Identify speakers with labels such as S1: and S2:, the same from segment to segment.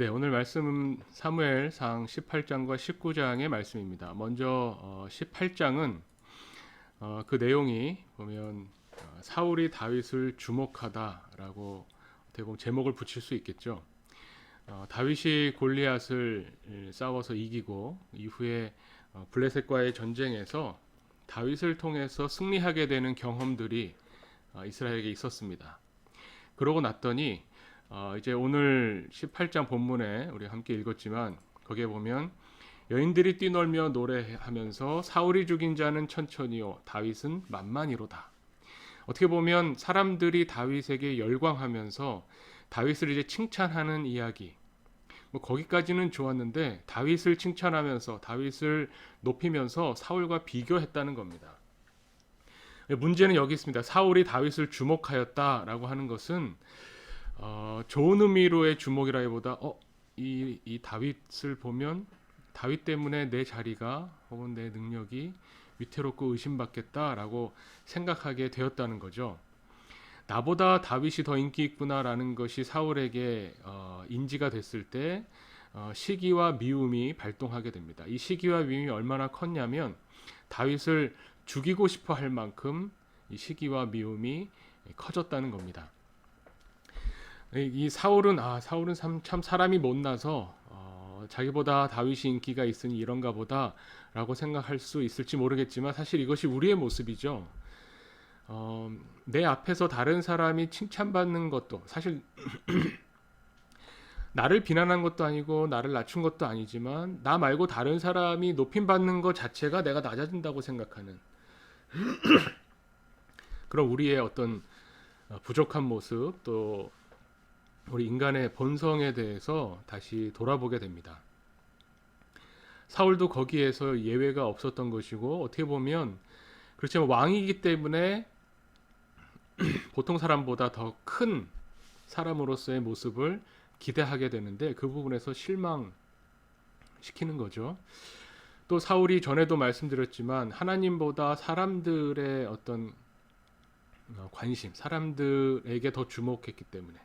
S1: 네, 오늘 말씀은 사무엘상 18장과 19장의 말씀입니다. 먼저 어, 18장은 어, 그 내용이 보면 어, 사울이 다윗을 주목하다라고 보면 제목을 붙일 수 있겠죠. 어, 다윗이 골리앗을 싸워서 이기고 이후에 어, 블레셋과의 전쟁에서 다윗을 통해서 승리하게 되는 경험들이 어, 이스라엘에게 있었습니다. 그러고 났더니 어, 이제 오늘 18장 본문에 우리 함께 읽었지만 거기에 보면 여인들이 뛰놀며 노래하면서 사울이 죽인 자는 천천히요 다윗은 만만히로다. 어떻게 보면 사람들이 다윗에게 열광하면서 다윗을 이제 칭찬하는 이야기. 뭐 거기까지는 좋았는데 다윗을 칭찬하면서 다윗을 높이면서 사울과 비교했다는 겁니다. 문제는 여기 있습니다. 사울이 다윗을 주목하였다라고 하는 것은 어, 좋은 의미로의 주목이라기보다 어, 이, 이 다윗을 보면 다윗 때문에 내 자리가 혹은 내 능력이 위태롭고 의심받겠다라고 생각하게 되었다는 거죠. 나보다 다윗이 더 인기 있구나라는 것이 사울에게 어, 인지가 됐을 때 어, 시기와 미움이 발동하게 됩니다. 이 시기와 미움이 얼마나 컸냐면 다윗을 죽이고 싶어 할 만큼 이 시기와 미움이 커졌다는 겁니다. 이 사울은 아 사울은 참, 참 사람이 못나서 어, 자기보다 다윗이 인기가 있으니 이런가 보다라고 생각할 수 있을지 모르겠지만 사실 이것이 우리의 모습이죠. 어, 내 앞에서 다른 사람이 칭찬받는 것도 사실 나를 비난한 것도 아니고 나를 낮춘 것도 아니지만 나 말고 다른 사람이 높임 받는 것 자체가 내가 낮아진다고 생각하는 그런 우리의 어떤 어, 부족한 모습 또 우리 인간의 본성에 대해서 다시 돌아보게 됩니다. 사울도 거기에서 예외가 없었던 것이고 어떻게 보면 그렇지만 왕이기 때문에 보통 사람보다 더 큰 사람으로서의 모습을 기대하게 되는데 그 부분에서 실망시키는 거죠. 또 사울이 전에도 말씀드렸지만 하나님보다 사람들의 어떤 어, 관심, 사람들에게 더 주목했기 때문에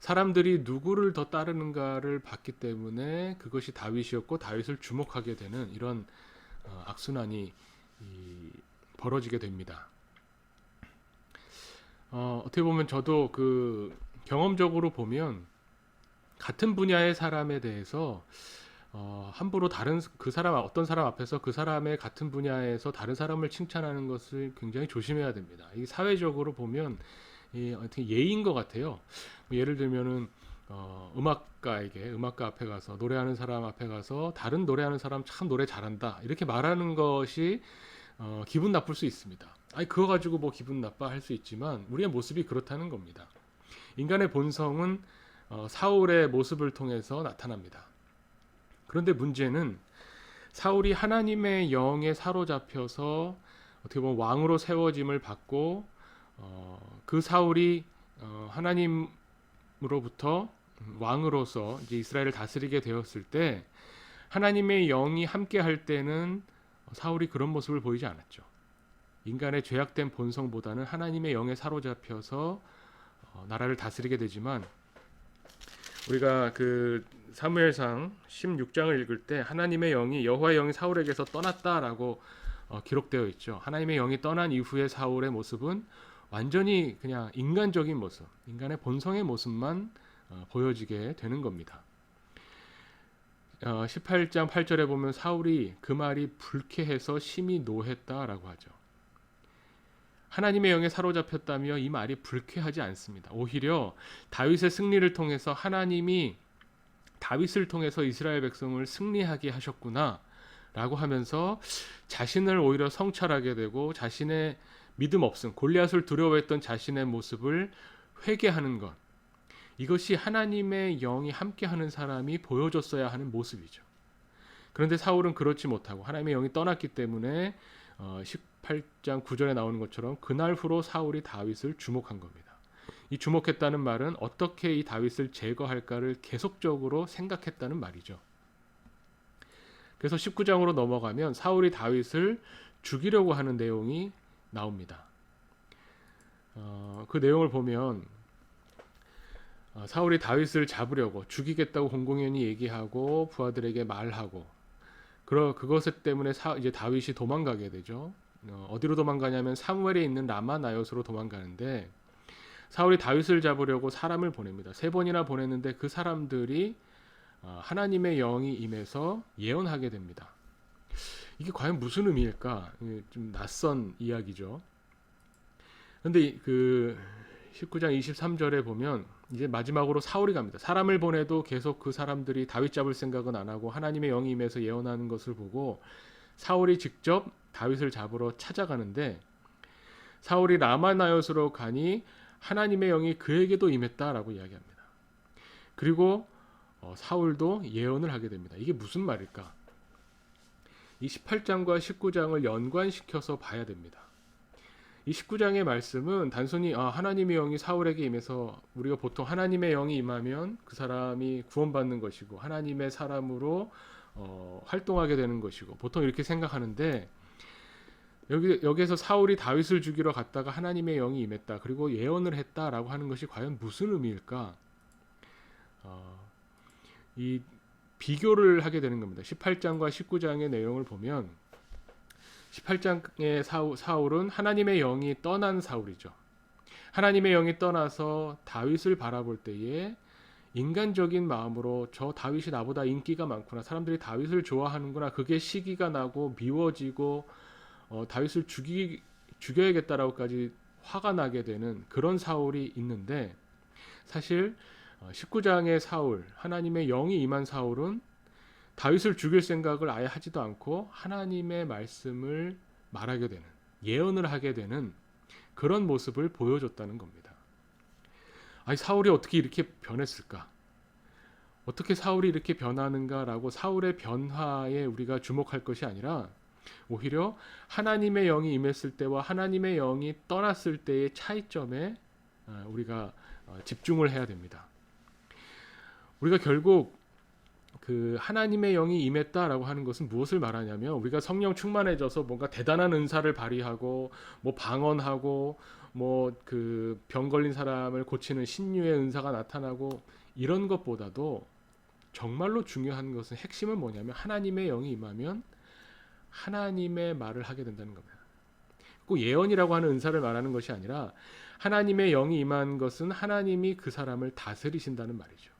S1: 사람들이 누구를 더 따르는가를 봤기 때문에 그것이 다윗이었고 다윗을 주목하게 되는 이런 어, 악순환이 벌어지게 됩니다. 어, 어떻게 보면 저도 그 경험적으로 보면 같은 분야의 사람에 대해서 어, 함부로 다른 그 사람 어떤 사람 앞에서 그 사람의 같은 분야에서 다른 사람을 칭찬하는 것을 굉장히 조심해야 됩니다. 이 사회적으로 보면 이 어떻게 예인 것 같아요. 뭐 예를 들면은 어, 음악가에게 음악가 앞에 가서 노래하는 사람 앞에 가서 다른 노래하는 사람 참 노래 잘한다 이렇게 말하는 것이 어, 기분 나쁠 수 있습니다. 아니 그거 가지고 뭐 기분 나빠 할 수 있지만 우리의 모습이 그렇다는 겁니다. 인간의 본성은 어, 사울의 모습을 통해서 나타납니다. 그런데 문제는 사울이 하나님의 영에 사로잡혀서 어떻게 보면 왕으로 세워짐을 받고 어, 그 사울이 어, 하나님으로부터 왕으로서 이제 이스라엘을 다스리게 되었을 때 하나님의 영이 함께 할 때는 사울이 그런 모습을 보이지 않았죠. 인간의 죄악된 본성보다는 하나님의 영에 사로잡혀서 어, 나라를 다스리게 되지만 우리가 그 사무엘상 16장을 읽을 때 하나님의 영이 여호와의 영이 사울에게서 떠났다라고 어, 기록되어 있죠. 하나님의 영이 떠난 이후의 사울의 모습은 완전히 그냥 인간적인 모습, 인간의 본성의 모습만 어, 보여지게 되는 겁니다. 어, 18장 8절에 보면 사울이 그 말이 불쾌해서 심히 노했다라고 하죠. 하나님의 영에 사로잡혔다며 이 말이 불쾌하지 않습니다. 오히려 다윗의 승리를 통해서 하나님이 다윗을 통해서 이스라엘 백성을 승리하게 하셨구나 라고 하면서 자신을 오히려 성찰하게 되고 자신의 믿음 없음, 골리앗을 두려워했던 자신의 모습을 회개하는 것. 이것이 하나님의 영이 함께하는 사람이 보여줬어야 하는 모습이죠. 그런데 사울은 그렇지 못하고 하나님의 영이 떠났기 때문에 18장 어, 9절에 나오는 것처럼 그날 후로 사울이 다윗을 주목한 겁니다. 이 주목했다는 말은 어떻게 이 다윗을 제거할까를 계속적으로 생각했다는 말이죠. 그래서 19장으로 넘어가면 사울이 다윗을 죽이려고 하는 내용이 나옵니다. 어, 그 내용을 보면 어, 사울이 다윗을 잡으려고 죽이겠다고 공공연히 얘기하고 부하들에게 말하고 그러 그것 때문에 사, 이제 다윗이 도망가게 되죠. 어, 어디로 도망가냐면 사무엘에 있는 라마 나요스로 도망가는데 사울이 다윗을 잡으려고 사람을 보냅니다. 세 번이나 보냈는데 그 사람들이 어, 하나님의 영이 임해서 예언하게 됩니다. 이게 과연 무슨 의미일까? 좀 낯선 이야기죠. 근데 그 19장 23절에 보면 이제 마지막으로 사울이 갑니다. 사람을 보내도 계속 그 사람들이 다윗 잡을 생각은 안 하고 하나님의 영이 임해서 예언하는 것을 보고 사울이 직접 다윗을 잡으러 찾아가는데 사울이 라마나요스로 가니 하나님의 영이 그에게도 임했다라고 이야기합니다. 그리고 어, 사울도 예언을 하게 됩니다. 이게 무슨 말일까? 이 18장과 19장을 연관시켜서 봐야 됩니다. 이 19장의 말씀은 단순히 아, 하나님의 영이 사울에게 임해서 우리가 보통 하나님의 영이 임하면 그 사람이 구원받는 것이고 하나님의 사람으로 어, 활동하게 되는 것이고 보통 이렇게 생각하는데 여기 여기에서 사울이 다윗을 죽이러 갔다가 하나님의 영이 임했다 그리고 예언을 했다라고 하는 것이 과연 무슨 의미일까? 어, 이 비교를 하게 되는 겁니다. 18장과 19장의 내용을 보면 18장의 사울, 사울 은 하나님의 영이 떠난 사울이죠. 하나님의 영이 떠나서 다윗을 바라볼 때에 인간적인 마음으로 저 다윗이 나보다 인기가 많구나. 사람들이 다윗을 좋아하는구나. 그게 시기가 나고 미워지고 어, 다윗을 죽이 죽여야겠다라고까지 화가 나게 되는 그런 사울이 있는데 사실 19장의 사울, 하나님의 영이 임한 사울은 다윗을 죽일 생각을 아예 하지도 않고 하나님의 말씀을 말하게 되는 예언을 하게 되는 그런 모습을 보여줬다는 겁니다. 아니 사울이 어떻게 이렇게 변했을까? 어떻게 사울이 이렇게 변하는가라고 사울의 변화에 우리가 주목할 것이 아니라 오히려 하나님의 영이 임했을 때와 하나님의 영이 떠났을 때의 차이점에 어, 우리가 어, 집중을 해야 됩니다. 우리가 결국 그 하나님의 영이 임했다라고 하는 것은 무엇을 말하냐면 우리가 성령 충만해져서 뭔가 대단한 은사를 발휘하고 뭐 방언하고 뭐 그 병 걸린 사람을 고치는 신유의 은사가 나타나고 이런 것보다도 정말로 중요한 것은 핵심은 뭐냐면 하나님의 영이 임하면 하나님의 말을 하게 된다는 겁니다. 꼭 예언이라고 하는 은사를 말하는 것이 아니라 하나님의 영이 임한 것은 하나님이 그 사람을 다스리신다는 말이죠.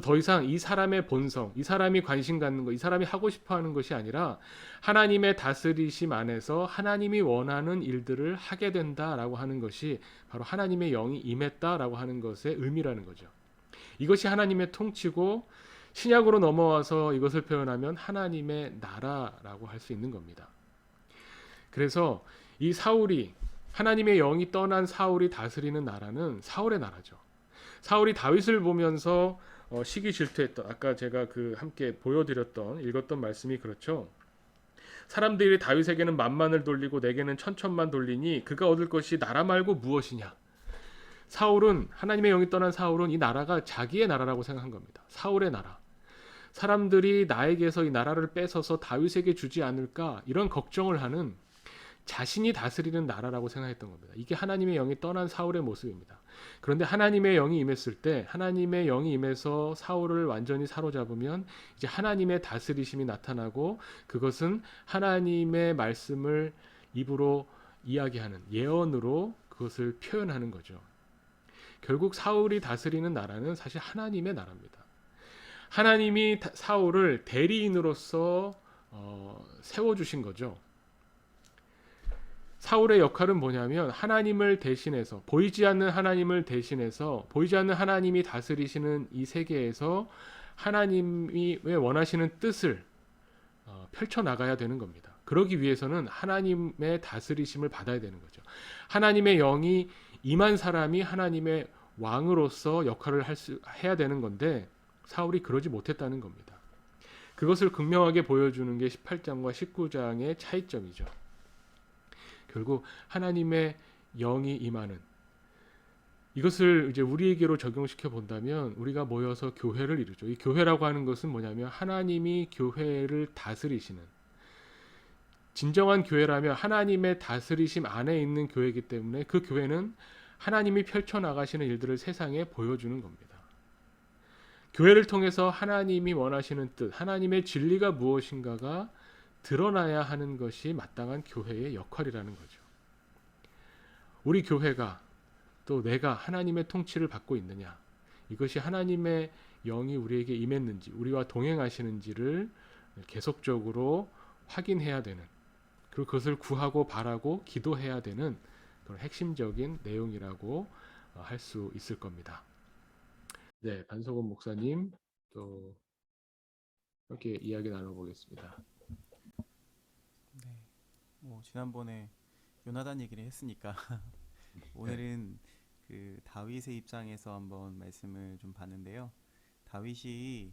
S1: 더 이상 이 사람의 본성, 이 사람이 관심 갖는 것, 이 사람이 하고 싶어 하는 것이 아니라 하나님의 다스리심 안에서 하나님이 원하는 일들을 하게 된다라고 하는 것이 바로 하나님의 영이 임했다라고 하는 것의 의미라는 거죠. 이것이 하나님의 통치고 신약으로 넘어와서 이것을 표현하면 하나님의 나라라고 할 수 있는 겁니다. 그래서 이 사울이 하나님의 영이 떠난 사울이 다스리는 나라는 사울의 나라죠. 사울이 다윗을 보면서 어, 시기 질투했던 아까 제가 그 함께 보여드렸던 읽었던 말씀이 그렇죠. 사람들이 다윗에게는 만만을 돌리고 내게는 천천만 돌리니 그가 얻을 것이 나라 말고 무엇이냐. 사울은 하나님의 영이 떠난 사울은 이 나라가 자기의 나라라고 생각한 겁니다. 사울의 나라. 사람들이 나에게서 이 나라를 뺏어서 다윗에게 주지 않을까 이런 걱정을 하는 자신이 다스리는 나라라고 생각했던 겁니다. 이게 하나님의 영이 떠난 사울의 모습입니다. 그런데 하나님의 영이 임했을 때 하나님의 영이 임해서 사울을 완전히 사로잡으면 이제 하나님의 다스리심이 나타나고 그것은 하나님의 말씀을 입으로 이야기하는 예언으로 그것을 표현하는 거죠. 결국 사울이 다스리는 나라는 사실 하나님의 나라입니다. 하나님이 사울을 대리인으로서 어, 세워주신 거죠. 사울의 역할은 뭐냐면 하나님을 대신해서 보이지 않는 하나님을 대신해서 보이지 않는 하나님이 다스리시는 이 세계에서 하나님이 왜 원하시는 뜻을 어, 펼쳐 나가야 되는 겁니다. 그러기 위해서는 하나님의 다스리심을 받아야 되는 거죠. 하나님의 영이 임한 사람이 하나님의 왕으로서 역할을 할 수, 해야 되는 건데 사울이 그러지 못했다는 겁니다. 그것을 극명하게 보여주는 게 18장과 19장의 차이점이죠. 결국 하나님의 영이 임하는 이것을 이제 우리에게로 적용시켜 본다면 우리가 모여서 교회를 이루죠. 이 교회라고 하는 것은 뭐냐면 하나님이 교회를 다스리시는 진정한 교회라면 하나님의 다스리심 안에 있는 교회이기 때문에 그 교회는 하나님이 펼쳐 나가시는 일들을 세상에 보여주는 겁니다. 교회를 통해서 하나님이 원하시는 뜻, 하나님의 진리가 무엇인가가 드러나야 하는 것이 마땅한 교회의 역할이라는 거죠. 우리 교회가 또 내가 하나님의 통치를 받고 있느냐, 이것이 하나님의 영이 우리에게 임했는지, 우리와 동행하시는지를 계속적으로 확인해야 되는, 그리고 그것을 구하고 바라고 기도해야 되는 그런 핵심적인 내용이라고 어, 할수 있을 겁니다. 네, 반석원 목사님 또 이렇게 이야기 나눠보겠습니다.
S2: 네. 뭐 지난번에 요나단 얘기를 했으니까 오늘은 그 다윗의 입장에서 한번 말씀을 좀 봤는데요. 다윗이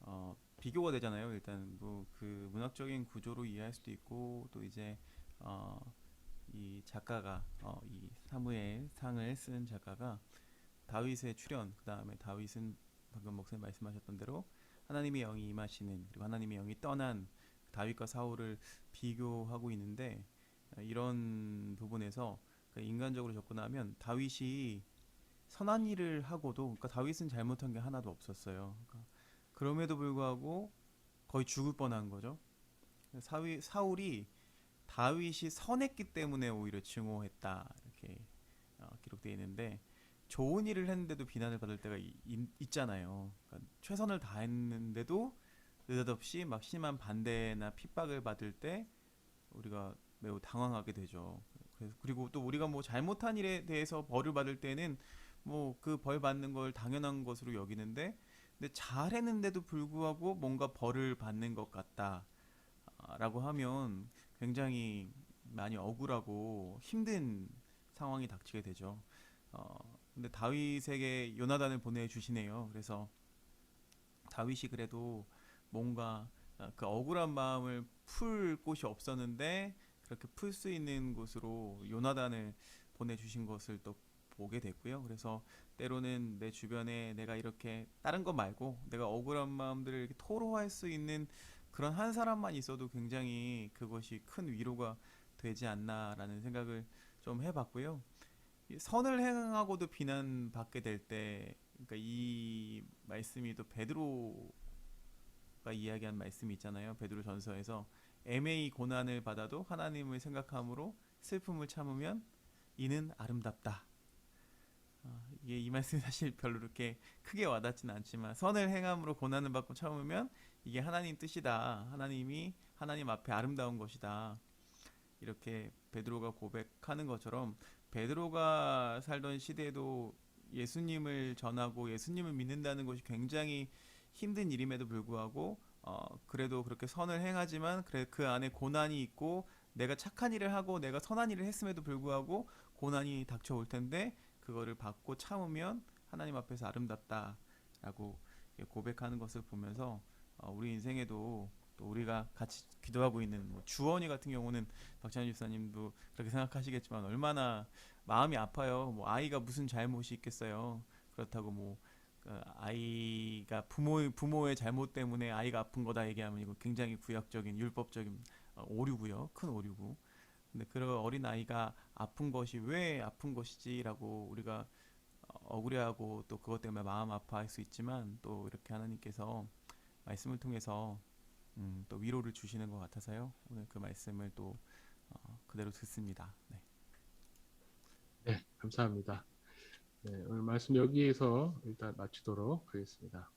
S2: 어, 비교가 되잖아요. 일단 뭐 그 문학적인 구조로 이해할 수도 있고 또 이제 어, 이 작가가 어, 이 사무엘 상을 쓴 작가가 다윗의 출현 그 다음에 다윗은 방금 목사님 말씀하셨던 대로 하나님의 영이 임하시는 그리고 하나님의 영이 떠난 다윗과 사울을 비교하고 있는데 어, 이런 부분에서 그 인간적으로 접근하면 다윗이 선한 일을 하고도 그러니까 다윗은 잘못한 게 하나도 없었어요. 그러니까 그럼에도 불구하고 거의 죽을 뻔한 거죠. 사위, 사울이 다윗이 선했기 때문에 오히려 증오했다 이렇게 어, 기록되어 있는데 좋은 일을 했는데도 비난을 받을 때가 이- 이- 있잖아요. 그러니까 최선을 다했는데도 느닷없이 막 심한 반대나 핍박을 받을 때 우리가 매우 당황하게 되죠. 그래서 그리고 또 우리가 뭐 잘못한 일에 대해서 벌을 받을 때는 뭐 그 벌 받는 걸 당연한 것으로 여기는데 근데 잘했는데도 불구하고 뭔가 벌을 받는 것 같다라고 하면 굉장히 많이 억울하고 힘든 상황이 닥치게 되죠. 어, 근데 다윗에게 요나단을 보내주시네요. 그래서 다윗이 그래도 뭔가 어, 그 억울한 마음을 풀 곳이 없었는데 그렇게 풀 수 있는 곳으로 요나단을 보내주신 것을 또 보게 됐고요. 그래서 때로는 내 주변에 내가 이렇게 다른 거 말고 내가 억울한 마음들을 이렇게 토로할 수 있는 그런 한 사람만 있어도 굉장히 그것이 큰 위로가 되지 않나라는 생각을 좀 해봤고요. 이 선을 행하고도 비난받게 될 때, 그러니까 이 말씀이 또 베드로 가 이야기한 말씀이 있잖아요. 베드로 전서에서 애매히 고난을 받아도 하나님을 생각함으로 슬픔을 참으면 이는 아름답다. 아, 이게 이 말씀이 사실 별로 그렇게 크게 와닿지는 않지만 선을 행함으로 고난을 받고 참으면 이게 하나님 뜻이다. 하나님이 하나님 앞에 아름다운 것이다. 이렇게 베드로가 고백하는 것처럼 베드로가 살던 시대에도 예수님을 전하고 예수님을 믿는다는 것이 굉장히 힘든 일임에도 불구하고 어, 그래도 그렇게 선을 행하지만 그래 그 안에 고난이 있고 내가 착한 일을 하고 내가 선한 일을 했음에도 불구하고 고난이 닥쳐올 텐데 그거를 받고 참으면 하나님 앞에서 아름답다라고 고백하는 것을 보면서 어, 우리 인생에도 또 우리가 같이 기도하고 있는 뭐 주원이 같은 경우는 박찬희 집사님도 그렇게 생각하시겠지만 얼마나 마음이 아파요. 뭐 아이가 무슨 잘못이 있겠어요. 그렇다고 뭐그 아이가 부모의 부모의 잘못 때문에 아이가 아픈 거다 얘기하면 이거 굉장히 구약적인 율법적인 어, 오류고요. 큰 오류고. 근데 그런 어린 아이가 아픈 것이 왜 아픈 것이지라고 우리가 어, 억울해하고 또 그것 때문에 마음 아파할 수 있지만 또 이렇게 하나님께서 말씀을 통해서 음, 또 위로를 주시는 것 같아서요. 오늘 그 말씀을 또 어, 그대로 듣습니다. 네.
S1: 네, 감사합니다. 네, 오늘 말씀 여기에서 일단 마치도록 하겠습니다.